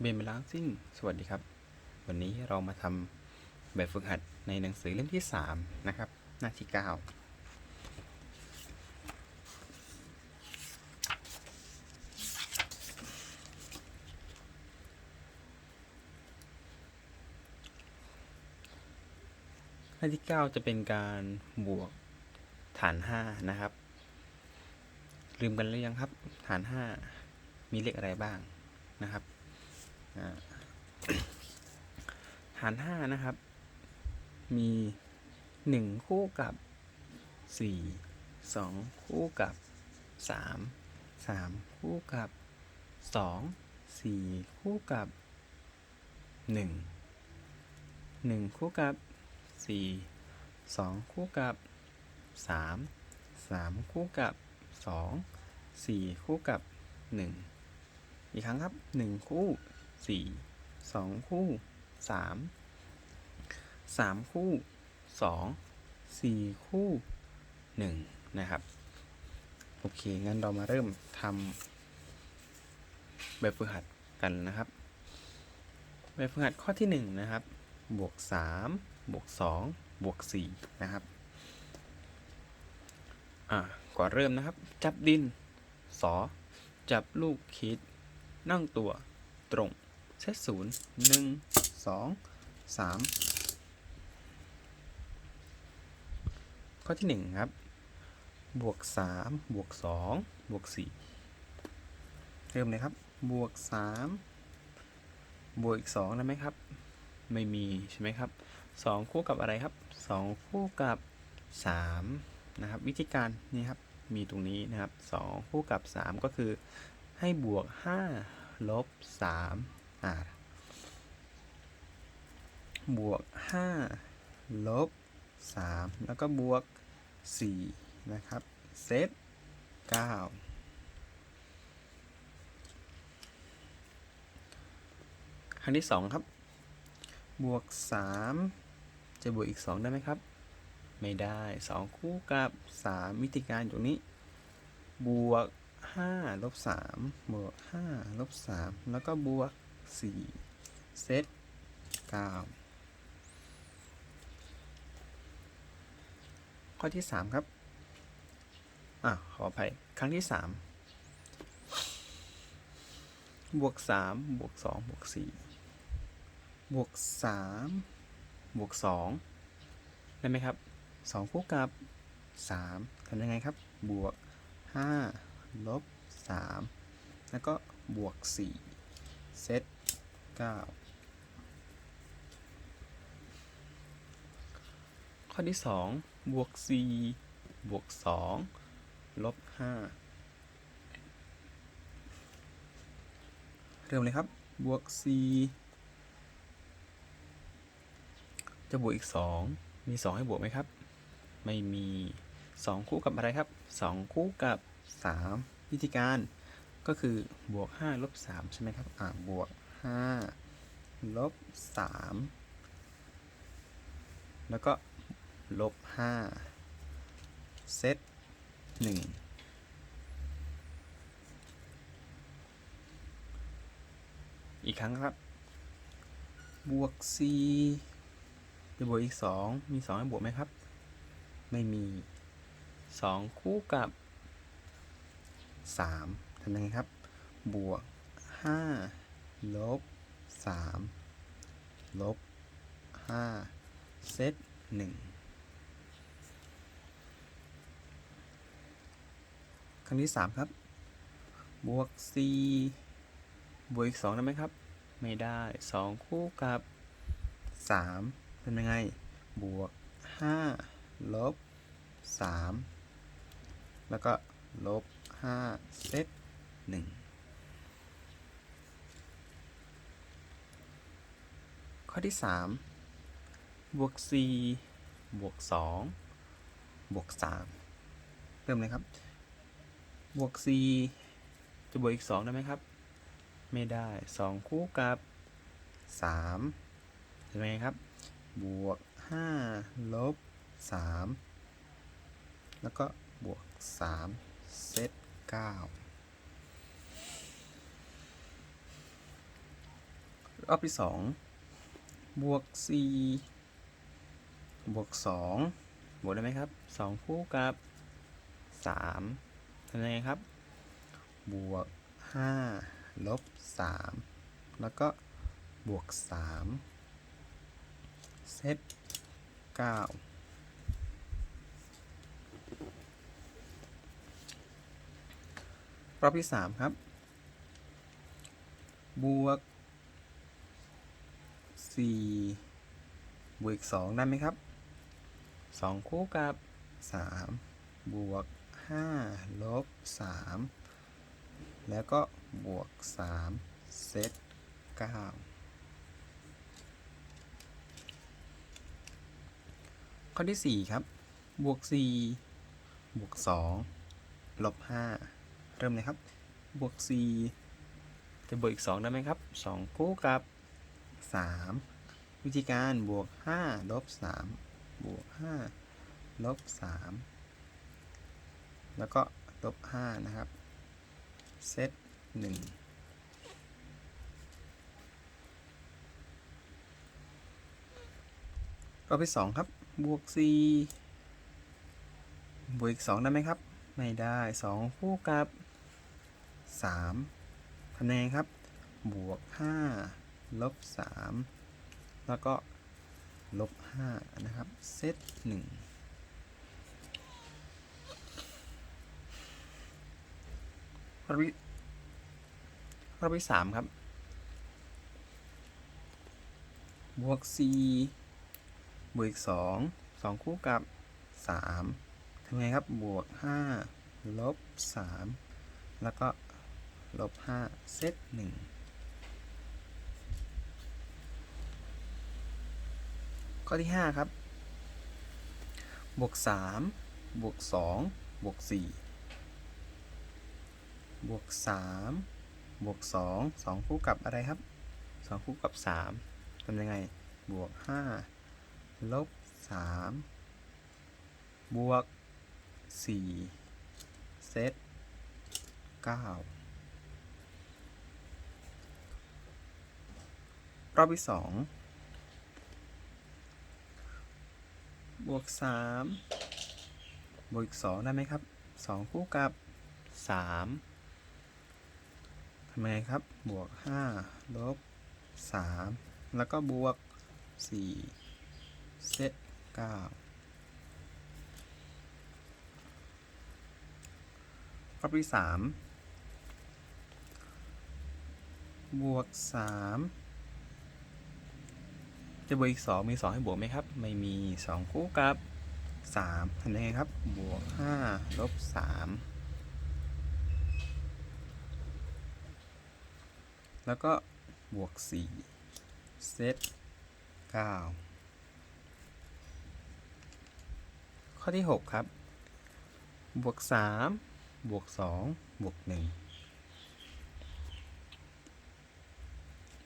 เบนเบลางซิ่ง สวัสดีครับ วันนี้เรามาทำแบบฝึกหัดในหนังสือเล่มที่ 3 นะครับ หน้าที่ 9 หน้าที่ 9 จะเป็นการบวกฐาน 5 นะครับ ลืมกันหรือยังครับ ฐาน 5 มีเลขอะไรบ้างนะครับ หารห้านะครับ มีหนึ่งคู่กับสี่สองคู่กับสามสามคู่กับสองสี่คู่กับหนึ่งหนึ่งคู่กับสี่สองคู่กับสามสามคู่กับสองสี่คู่กับหนึ่งอีกครั้งครับหนึ่งคู่ สี่สองคู่สามสามคู่สองสี่คู่หนึ่งนะครับ โอเค งั้นเรามาเริ่มทำแบบฝึกหัดกันนะครับแบบฝึกหัดข้อที่หนึ่งนะครับ บวกสามบวกสองบวกสี่นะครับ อ่าก่อนเริ่มนะครับ จับดินสอจับลูกคิด นั่งตัวตรง เซตศูนย์หนึ่งสองสามข้อที่หนึ่งครับ บวกสามบวกสองบวกสี่เริ่มเลยครับ บวกสามบวกอีกสองได้ไหมครับ ไม่มีใช่ไหมครับสองคู่กับอะไรครับสองคู่กับสามนะครับ วิธีการนี่ครับ มีตรงนี้นะครับสองคู่กับสามก็คือให้บวกห้าลบสาม บวกห้าลบสามแล้วก็บวกสี่นะครับ เซตเก้าครั้งที่สองครับ บวกสามจะบวกอีกสองได้ไหมครับ ไม่ได้สองคู่กับสามวิธีการอยู่นี้ บวกห้าลบสามบวกห้าลบสามแล้วก็บวก สี่เซตเก้าข้อที่สามครับ อะ ขออภัย ครั้งที่สามบวกสามบวกสองบวกสี่บวกสามบวกสองได้ไหมครับสองคู่กับสามทำยังไงครับ บวกห้าลบสามแล้วก็บวกสี่เซต เก้าข้อที่สองบวกสี่บวกสองลบห้าเริ่มเลยครับ บวกสี่จะบวกอีกสองมีสองให้บวกไหมครับ ไม่มีสองคู่กับอะไรครับสองคู่กับสามวิธีการก็คือบวกห้าลบสามใช่ไหมครับ อ่าบวก ห้าลบสามแล้วก็ลบห้าเซตหนึ่งอีกครั้งครับ บวกสี่จะบวกอีกสองมีสองให้บวกไหมครับ ไม่มีสองคู่กับสามทำยังไงครับ บวกห้า ลบสามลบห้าเซตหนึ่งครั้งที่สามครับ บวกสี่บวกอีกสองได้ไหมครับ ไม่ได้สองคู่กับสามเป็นยังไง บวกห้าลบสามแล้วก็ลบห้าเซตหนึ่ง อที่สามบวกสี่บวกสองบวกสามเริ่มเลยครับ บวกสี่จะบวกอีกสองได้ไหมครับ ไม่ได้สองคู่กับสามเห็นไหมครับ บวกห้าลบสามแล้วก็บวกสามเซตเก้ารอบที่สอง บวกสี่บวกสองบวกได้ไหมครับสองคู่กับสามทำยังไงครับ บวกห้าลบสามแล้วก็บวกสามเซตเก้ารอบที่สามครับ บวก สี่บวกสองได้ไหมครับสองคู่กับสามบวกห้าลบสามแล้วก็บวกสามเซตเก้าข้อที่สี่ครับ บวกสี่บวกสองลบห้าเริ่มเลยครับ บวกสี่จะบวกอีกสองได้ไหมครับสองคู่กับ สามวิธีการบวกห้าลบสามบวกห้าลบสามแล้วก็ลบห้านะครับเซตหนึ่งรอบที่สองครับ บวกสี่บวกอีกสองได้ไหมครับ ไม่ได้สองคู่กับสามทำยังไงครับ บวกห้า ลบสามแล้วก็ลบห้านะครับเซตหนึ่งรอบที่รอบที่สามครับ บวกสี่บวกสองสองคู่กับสามทำไงครับ บวกห้าลบสามแล้วก็ลบห้าเซตหนึ่ง ข้อที่ห้าครับ บวกสามบวกสองบวกสี่บวกสามบวกสองสองคู่กับอะไรครับสองคู่กับสามทำยังไง บวกห้าลบสามบวกสี่เซตเก้ารอบที่สอง บวกสามบวกอีกสองได้ไหมครับสองคู่กับสามทำไมครับ บวกห้าลบสามแล้วก็บวกสี่เซตเก้ารอบที่สามบวกสาม จะบวกอีกสองมีสองให้บวกไหมครับ ไม่มีสองคู่กับสามทำยังไงครับ บวกห้าลบสามแล้วก็บวกสี่เซตเก้าข้อที่หกครับ บวกสามบวกสองบวกหนึ่ง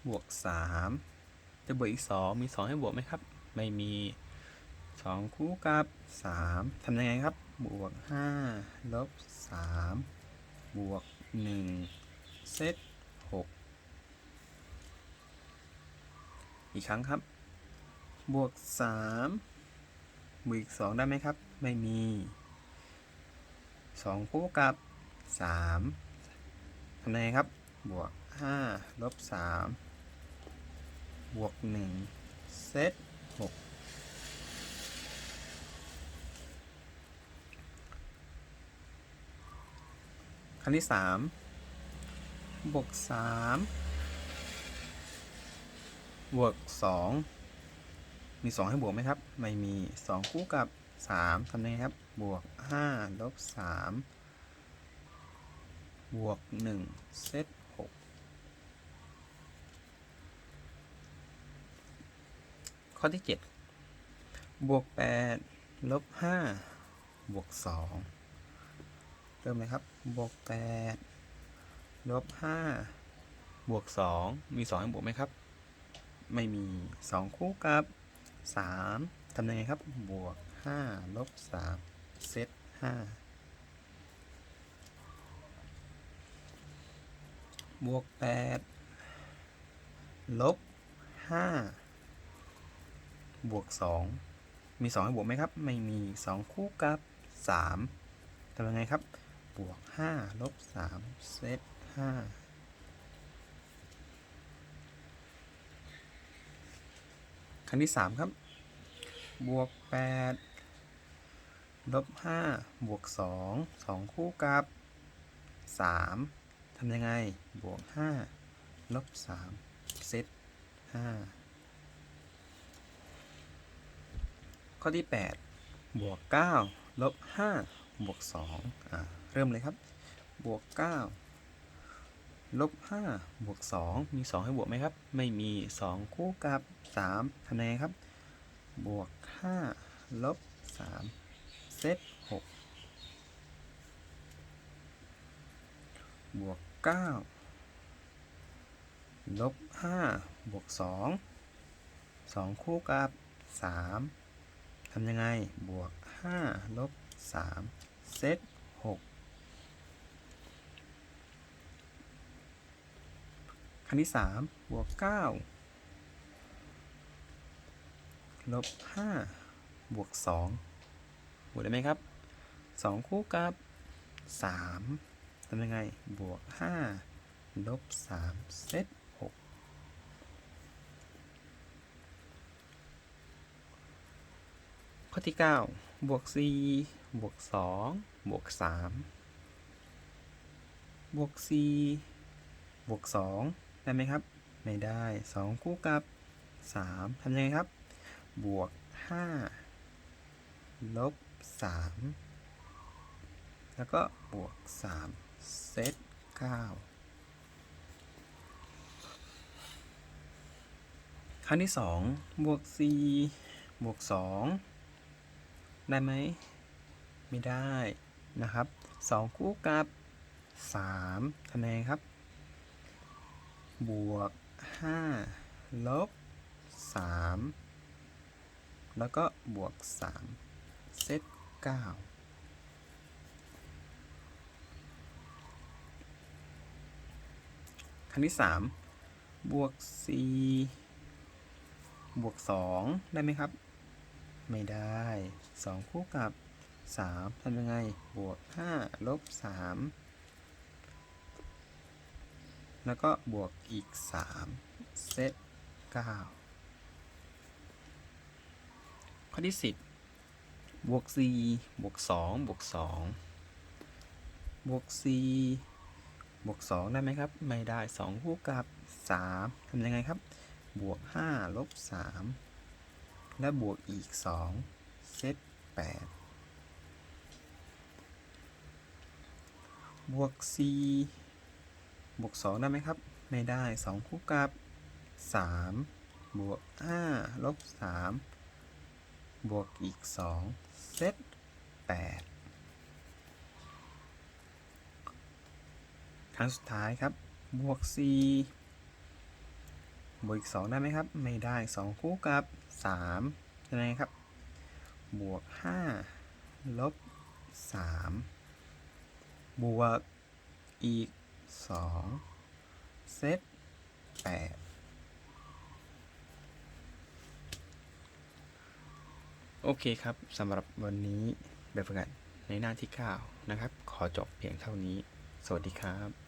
บวกสาม จะบวกอีกสองมีสองให้บวกไหมครับ ไม่มีสองคู่กับสามทำยังไงครับ บวกห้าลบสามบวกหนึ่งเซตหกอีกครั้งครับ บวกสามบวกอีกสองได้ไหมครับ ไม่มีสองคู่กับสามทำยังไงครับ บวกห้าลบสาม บวกหนึ่งเซตหกครั้งที่สามบวกสามบวกสองมีสองให้บวกไหมครับ ไม่มีสองคู่กับสามทำยังไงครับ บวกห้าลบสามบวกหนึ่งเซตหก ข้อที่เจ็ดบวกแปดลบห้าบวกสองเริ่มเลยครับ บวกแปดลบห้าบวกสองมีสองให้บวกไหมครับ ไม่มีสองคู่กับสามทำยังไงครับ บวกห้าลบสามเซตห้าบวกแปดลบห้า บวก 2 มี 2 ให้บวกไหมครับ ไม่มี 2 คู่กับ 3ทำยังไงครับ บวก 5 ลบ 3 เซต5ครั้งที่ 3 ครับ บวก 8 ลบ 5 บวก 2 2 คู่กับ 3 ทำยังไง บวก 5 ลบ 3 เซต5 ข้อที่แปดบวกเก้าลบห้าบวกสองอ่าเริ่มเลยครับ บวกเก้าลบห้าบวกสองมีสองให้บวกไหมครับ ไม่มีสองคู่กับสามทำไงครับ บวกห้าลบสามเซตหกบวกเก้าลบห้าบวกสองสองคู่กับสาม ทำยังไง บวกห้าลบสามเซตหกครั้งที่สามบวกเก้าลบห้าบวกสองบวกได้ไหมครับสองคู่กับสามทำยังไง บวกห้าลบสามเซตหก ข้อที่เก้าบวกสี่บวกสองบวกสามบวกสี่บวกสองได้ไหมครับ ไม่ได้สองคู่กับสามทำยังไงครับ บวกห้าลบสามแล้วก็บวกสามเซตเก้าครั้งที่สองบวกสี่บวกสอง ได้ไหม ไม่ได้นะครับสองคู่กับสามทำยังไงครับ บวกห้าลบสามแล้วก็บวก 3 เซต9ครั้งที่ 3 บวก 4 บวก 2 ได้ไหมครับ ไม่ได้ 2 คู่กับ 3ทำยังไง บวก 5 ลบ 3 แล้วก็บวกอีก 3 เซต 9 ข้อที่ 10 บวก 4 บวก 2 บวก 2 บวก 4 บวก 2 ได้ไหมครับ ไม่ได้ 2 คู่กับ 3ทำยังไงครับ บวก 5 ลบ 3 และบวกอีก 2 เซต8บวก 4 บวก 2 ได้ไหมครับ ไม่ได้ 2 คู่กับ 3 บวก 5 ลบ 3 บวกอีก 2 เซต8ครั้งสุดท้ายครับ บวก 4 บวกอีก 2 ได้ไหมครับ ไม่ได้ 2 คู่กับ3 ยังไงครับ บวก5ลบ3บวกอีก2เซต8โอเคครับสำหรับวันนี้แบบฝึกหัดในหน้าที่ 9 นะครับ ขอจบเพียงเท่านี้ สวัสดีครับ